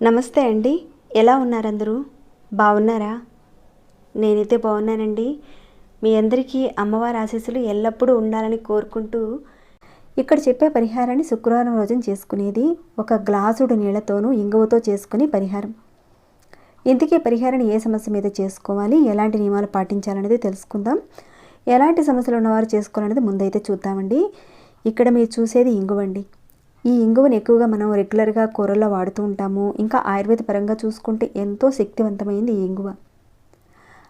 నమస్తే అండి. ఎలా ఉన్నారు అందరూ బాగున్నారా నేనైతే బాగున్నానండి మీ అందరికీ అమ్మవారి ఆశీస్సులు ఎల్లప్పుడూ ఉండాలని కోరుకుంటూ ఇక్కడ చెప్పే పరిహారాన్ని శుక్రవారం రోజున చేసుకునేది ఒక గ్లాసుడు నీళ్ళతోనూ ఇంగువతో చేసుకుని పరిహారం. ఇంతకీ పరిహారాన్ని ఏ సమస్య మీద చేసుకోవాలి? ఎలాంటి నియమాలు పాటించాలనేది తెలుసుకుందాం. ఎలాంటి సమస్యలు ఉన్నవారు చేసుకోవాలనేది ముందైతే చూద్దామండి. ఇక్కడ మీరు చూసేది ఇంగువండి. ఈ ఇంగువను ఎక్కువగా మనం రెగ్యులర్గా కూరల్లో వాడుతూ ఉంటాము. ఇంకా ఆయుర్వేద పరంగా చూసుకుంటే ఎంతో శక్తివంతమైంది ఈ ఇంగువ.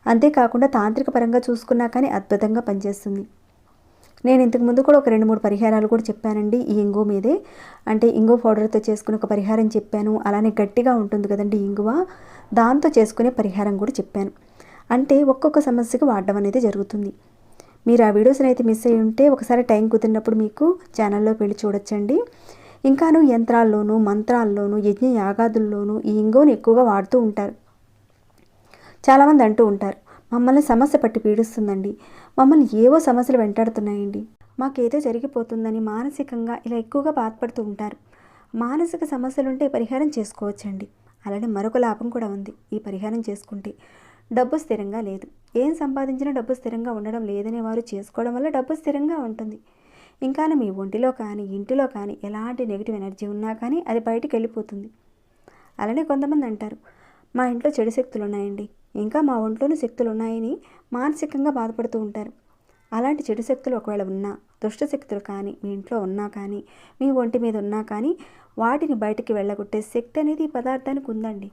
అంతేకాకుండా తాంత్రిక పరంగా చూసుకున్నా కానీ అద్భుతంగా పనిచేస్తుంది. నేను ఇంతకు ముందు కూడా ఒక రెండు మూడు పరిహారాలు కూడా చెప్పానండి ఈ ఇంగువ మీదే. అంటే ఇంగువ పౌడర్తో చేసుకునే ఒక పరిహారం చెప్పాను. అలానే గట్టిగా ఉంటుంది కదండి ఇంగువ. దాంతో చేసుకునే పరిహారం కూడా చెప్పాను. అంటే ఒక్కొక్క సమస్యకు వాడడం అనేది జరుగుతుంది. మీరు ఆ వీడియోస్ని అయితే మిస్ అయ్యి ఉంటే ఒకసారి టైం కుదిరినప్పుడు మీకు ఛానల్లోకి వెళ్ళి చూడొచ్చండి. ఇంకాను యంత్రాల్లోనూ మంత్రాల్లోనూ యజ్ఞ యాగాదుల్లోనూ ఈ ఇంగువను ఎక్కువగా వాడుతూ ఉంటారు. చాలామంది అంటూ ఉంటారు. మమ్మల్ని సమస్య పట్టి పీడిస్తుందండి. మమ్మల్ని ఏవో సమస్యలు వెంటాడుతున్నాయండి. మాకేదో జరిగిపోతుందని మానసికంగా ఇలా ఎక్కువగా బాధపడుతూ ఉంటారు. మానసిక సమస్యలుంటే పరిహారం చేసుకోవచ్చండి. అలానే మరొక లాభం కూడా ఉంది. ఈ పరిహారం చేసుకుంటే డబ్బు స్థిరంగా లేదు. ఏం సంపాదించినా డబ్బు స్థిరంగా ఉండడం లేదనే వారు చేసుకోవడం వల్ల డబ్బు స్థిరంగా ఉంటుంది. ఇంకా మీ ఒంటిలో కానీ ఇంటిలో కానీ ఎలాంటి నెగిటివ్ ఎనర్జీ ఉన్నా కానీ అది బయటికి వెళ్ళిపోతుంది అలానే కొంతమంది అంటారు మా ఇంట్లో చెడు శక్తులు ఉన్నాయండి ఇంకా మా ఒంట్లోని శక్తులు ఉన్నాయని మానసికంగా బాధపడుతూ ఉంటారు. అలాంటి చెడు శక్తులు ఒకవేళ ఉన్నా దుష్ట శక్తులు కానీ మీ ఇంట్లో ఉన్నా కానీ మీ ఒంటి మీద ఉన్నా కానీ వాటిని బయటికి వెళ్ళగొట్టే శక్తి అనేది ఈ పదార్థానికి ఉందండి.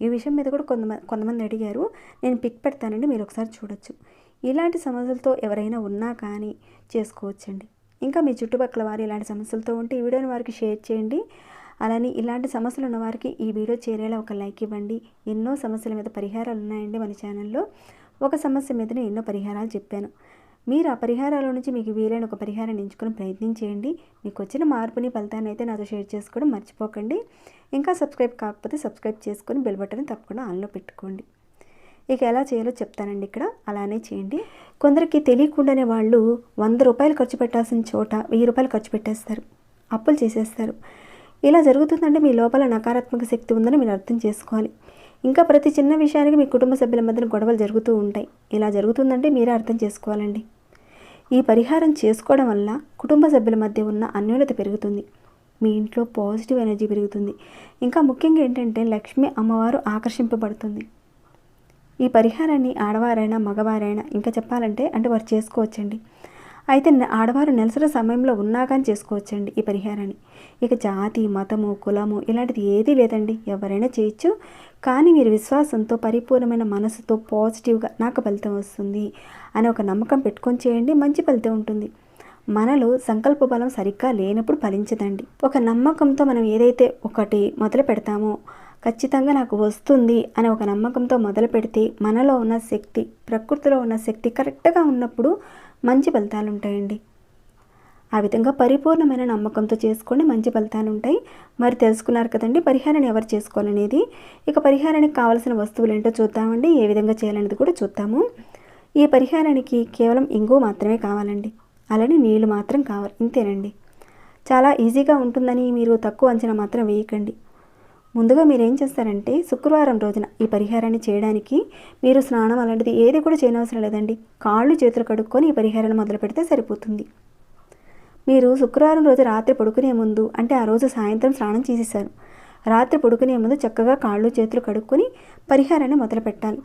ఈ విషయం మీద కూడా కొంతమంది కొంతమంది అడిగారు. నేను పిక్ పెడతానండి మీరు ఒకసారి చూడొచ్చు. ఇలాంటి సమస్యలతో ఎవరైనా ఉన్నా కానీ చేసుకోవచ్చండి. ఇంకా మీ చుట్టుపక్కల వారు ఇలాంటి సమస్యలతో ఉంటే ఈ వీడియోని వారికి షేర్ చేయండి. అలానే ఇలాంటి సమస్యలు ఉన్నవారికి ఈ వీడియో చేరేలా ఒక లైక్ ఇవ్వండి. ఎన్నో సమస్యల మీద పరిహారాలు ఉన్నాయండి మన ఛానల్లో. ఒక సమస్య మీదనే ఎన్నో పరిహారాలు చెప్పాను. మీరు ఆ పరిహారాల నుంచి మీకు వీలైన ఒక పరిహారాన్ని ఎంచుకొని ప్రయత్నం చేయండి మీకు వచ్చిన మార్పుని ఫలితాన్ని అయితే నాతో షేర్ చేసుకోవడం మర్చిపోకండి. ఇంకా సబ్స్క్రైబ్ కాకపోతే సబ్స్క్రైబ్ చేసుకొని బెల్ బటన్ తప్పకుండా ఆన్లో పెట్టుకోండి. ఇక ఎలా చేయాలో చెప్తానండి ఇక్కడ. అలానే చేయండి. కొందరికి తెలియకుండానే వాళ్ళు వంద రూపాయలు ఖర్చు పెట్టాల్సిన చోట వెయ్యి రూపాయలు ఖర్చు పెట్టేస్తారు. అప్పులు చేసేస్తారు. ఇలా జరుగుతుందంటే మీ లోపల నకారాత్మక శక్తి ఉందని మీరు అర్థం చేసుకోవాలి. ఇంకా ప్రతి చిన్న విషయానికి మీ కుటుంబ సభ్యుల మధ్యన గొడవలు జరుగుతూ ఉంటాయి. ఇలా జరుగుతుందంటే మీరే అర్థం చేసుకోవాలండి. ఈ పరిహారం చేసుకోవడం వల్ల కుటుంబ సభ్యుల మధ్య ఉన్న అన్యోన్యత పెరుగుతుంది. మీ ఇంట్లో పాజిటివ్ ఎనర్జీ పెరుగుతుంది. ఇంకా ముఖ్యంగా ఏంటంటే లక్ష్మి అమ్మవారు ఆకర్షింపబడుతుంది. ఈ పరిహారాన్ని ఆడవారైనా మగవారైనా ఇంకా చెప్పాలంటే అంటే వారు చేసుకోవచ్చండి. అయితే ఆడవారు నెలసరి సమయంలో ఉన్నా కానీ చేసుకోవచ్చండి ఈ పరిహారాన్ని. ఇక జాతి మతము కులము ఇలాంటిది ఏదీ లేదండి. ఎవరైనా చేయొచ్చు. కానీ మీరు విశ్వాసంతో పరిపూర్ణమైన మనసుతో పాజిటివ్గా నాకు ఫలితం వస్తుంది అని ఒక నమ్మకం పెట్టుకొని చేయండి. మంచి ఫలితం ఉంటుంది. మనలో సంకల్ప బలం సరిగ్గా లేనప్పుడు ఫలించదండి. ఒక నమ్మకంతో మనం ఏదైతే ఒకటి మొదలు పెడతామో ఖచ్చితంగా నాకు వస్తుంది అనే ఒక నమ్మకంతో మొదలు పెడితే మనలో ఉన్న శక్తి ప్రకృతిలో ఉన్న శక్తి కరెక్ట్గా ఉన్నప్పుడు మంచి ఫలితాలు ఉంటాయండి. ఆ విధంగా పరిపూర్ణమైన నమ్మకంతో చేసుకోండి మంచి ఫలితాలు ఉంటాయి. మరి తెలుసుకున్నారు కదండి పరిహారాన్ని ఎవరు చేసుకోవాలనేది. ఇక పరిహారానికి కావాల్సిన వస్తువులు ఏంటో చూద్దామండి. ఏ విధంగా చేయాలనేది కూడా చూద్దాము. ఈ పరిహారానికి కేవలం ఇంగు మాత్రమే కావాలండి. అలానే నీళ్ళు మాత్రం కావాలి. ఇంతేనండి. చాలా ఈజీగా ఉంటుందని మీరు తక్కువ అంచనా మాత్రం వేయకండి. ముందుగా మీరు ఏం చేస్తారంటే శుక్రవారం రోజున ఈ పరిహారాన్ని చేయడానికి మీరు స్నానం అలాంటిది ఏది కూడా చేయనవసరం లేదండి. కాళ్ళు చేతులు కడుక్కొని ఈ పరిహారాన్ని మొదలు పెడితే సరిపోతుంది. మీరు శుక్రవారం రోజు రాత్రి పడుకునే ముందు అంటే ఆ రోజు సాయంత్రం స్నానం చేసేసారు. రాత్రి పడుకునే ముందు చక్కగా కాళ్ళు చేతులు కడుక్కొని పరిహారాన్ని మొదలు పెట్టాలి.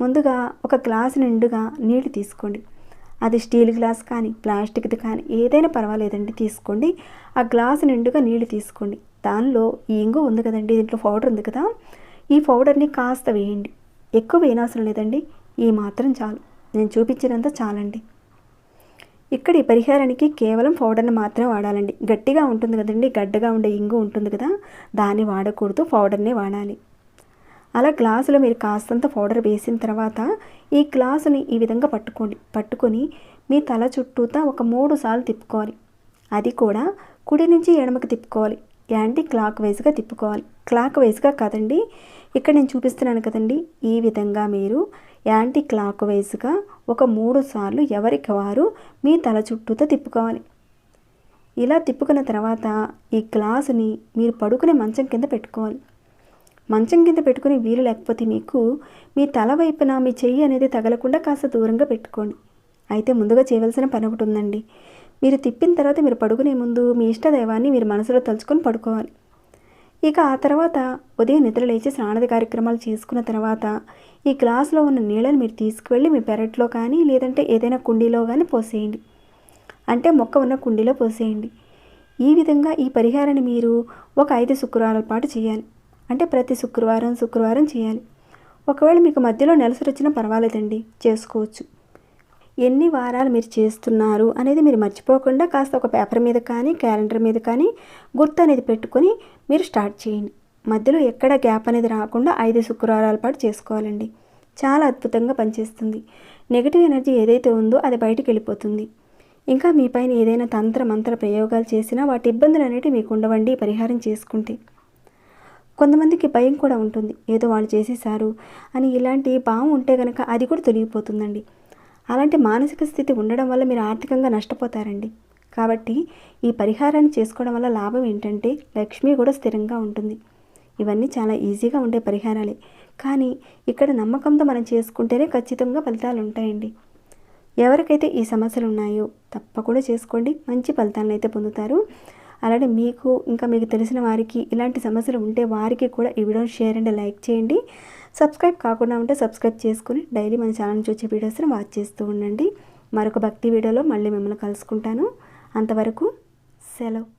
ముందుగా ఒక గ్లాస్ నిండుగా నీళ్ళు తీసుకోండి. అది స్టీల్ గ్లాస్ కానీ ప్లాస్టిక్ది కానీ ఏదైనా పర్వాలేదండి తీసుకోండి. ఆ గ్లాసు నిండుగా నీళ్ళు తీసుకోండి. దానిలో ఈ ఇంగు ఉంది కదండి దీంట్లో పౌడర్ ఉంది కదా. ఈ పౌడర్ని కాస్త వేయండి. ఎక్కువ వేయనవసరం లేదండి. ఈ మాత్రం చాలు. నేను చూపించినంత చాలండి. ఇక్కడ ఈ పరిహారానికి కేవలం పౌడర్ని మాత్రమే వాడాలండి. గట్టిగా ఉంటుంది కదండి గడ్డగా ఉండే ఇంగు ఉంటుంది కదా దాన్ని వాడకూడదు పౌడర్నే వాడాలి. అలా గ్లాసులో మీరు కాస్తంత పౌడర్ వేసిన తర్వాత ఈ గ్లాసుని ఈ విధంగా పట్టుకోండి పట్టుకొని మీ తల చుట్టూతా ఒక మూడు సార్లు తిప్పుకోవాలి. అది కూడా కుడి నుంచి ఎడమకి తిప్పుకోవాలి. యాంటీ క్లాక్ వైజ్గా తిప్పుకోవాలి. క్లాక్ వైజ్గా కాదండి ఇక్కడ నేను చూపిస్తున్నాను కదండి ఈ విధంగా మీరు యాంటీ క్లాక్ వైజ్గా ఒక మూడు సార్లు ఎవరికి వారు మీ తల చుట్టూతో తిప్పుకోవాలి. ఇలా తిప్పుకున్న తర్వాత ఈ గ్లాసుని మీరు పడుకునే మంచం కింద పెట్టుకోవాలి. మంచం కింద పెట్టుకుని వీలు లేకపోతే మీకు మీ తల వైపున మీ చెయ్యి అనేది తగలకుండా కాస్త దూరంగా పెట్టుకోండి. అయితే ముందుగా చేయవలసిన పని ఒకటి ఉందండి. మీరు తిప్పిన తర్వాత మీరు పడుకునే ముందు మీ ఇష్టదైవాన్ని మీరు మనసులో తలుచుకొని పడుకోవాలి. ఇక ఆ తర్వాత ఉదయం నిద్ర లేచి స్నానద కార్యక్రమాలు చేసుకున్న తర్వాత ఈ గ్లాసులో ఉన్న నీళ్ళని మీరు తీసుకువెళ్ళి మీ పెరట్లో కానీ లేదంటే ఏదైనా కుండీలో కానీ పోసేయండి. అంటే మొక్క ఉన్న కుండీలో పోసేయండి. ఈ విధంగా ఈ పరిహారాన్ని మీరు ఒక ఐదు శుక్రవారాల పాటు చేయాలి. అంటే ప్రతి శుక్రవారం శుక్రవారం చేయాలి. ఒకవేళ మీకు మధ్యలో నెలసరి వచ్చినా పర్వాలేదండి చేసుకోవచ్చు. ఎన్ని వారాలు మీరు చేస్తున్నారు అనేది మీరు మర్చిపోకుండా కాస్త ఒక పేపర్ మీద కానీ క్యాలెండర్ మీద కానీ గుర్తు అనేది పెట్టుకొని మీరు స్టార్ట్ చేయండి. మధ్యలో ఎక్కడ గ్యాప్ అనేది రాకుండా ఐదు శుక్రవారాల పాటు చేసుకోవాలండి. చాలా అద్భుతంగా పనిచేస్తుంది. నెగిటివ్ ఎనర్జీ ఏదైతే ఉందో అది బయటికి వెళ్ళిపోతుంది. ఇంకా మీ పైన ఏదైనా తంత్ర మంత్ర ప్రయోగాలు చేసినా వాటి ఇబ్బందులు అనేవి మీకు ఉండవండి పరిహారం చేసుకుంటే. కొంతమందికి భయం కూడా ఉంటుంది. ఏదో వాళ్ళు చేసేసారు అని ఇలాంటి భావం ఉంటే కనుక అది కూడా తొలగిపోతుందండి. అలాంటి మానసిక స్థితి ఉండడం వల్ల మీరు ఆర్థికంగా నష్టపోతారండి. కాబట్టి ఈ పరిహారాన్ని చేసుకోవడం వల్ల లాభం ఏంటంటే లక్ష్మి కూడా స్థిరంగా ఉంటుంది. ఇవన్నీ చాలా ఈజీగా ఉండే పరిహారాలే. కానీ ఇక్కడ నమ్మకంతో మనం చేసుకుంటేనే ఖచ్చితంగా ఫలితాలు ఉంటాయండి. ఎవరికైతే ఈ సమస్యలు ఉన్నాయో తప్పకుండా చేసుకోండి. మంచి ఫలితాలను అయితే పొందుతారు. అలానే మీకు ఇంకా మీకు తెలిసిన వారికి ఇలాంటి సమస్యలు ఉంటే వారికి కూడా ఈ వీడియోని షేర్ అండ్ లైక్ చేయండి. సబ్స్క్రైబ్ కాకుండా ఉంటే సబ్స్క్రైబ్ చేసుకుని డైలీ మన ఛానల్ నుంచి వచ్చే వీడియోస్ని వాచ్ చేస్తూ ఉండండి. మరొక భక్తి వీడియోలో మళ్ళీ మిమ్మల్ని కలుసుకుంటాను. అంతవరకు సెలవు.